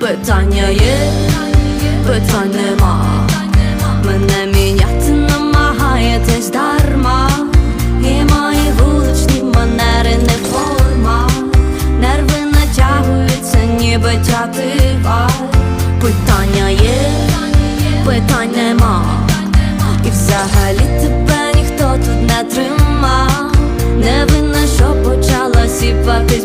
Питання є, питань нема. Мене міняти намагаєтесь дарма. І мої вуличні манери не форма. Нерви натягуються, ніби тятива. Питання є, питань нема. І взагалі тебе ніхто тут не тримав. Не винна, що почала сіпатись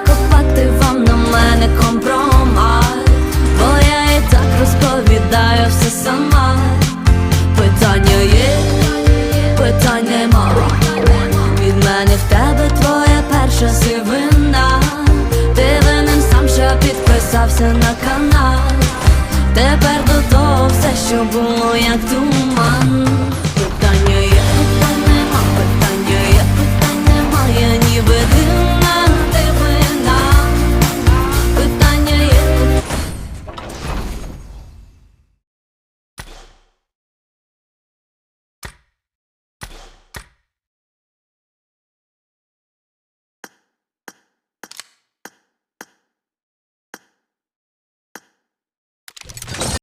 мене в тебе твоя перша сивина. Ти винен сам, що підписався на канал. Тепер до того все, що було як туман.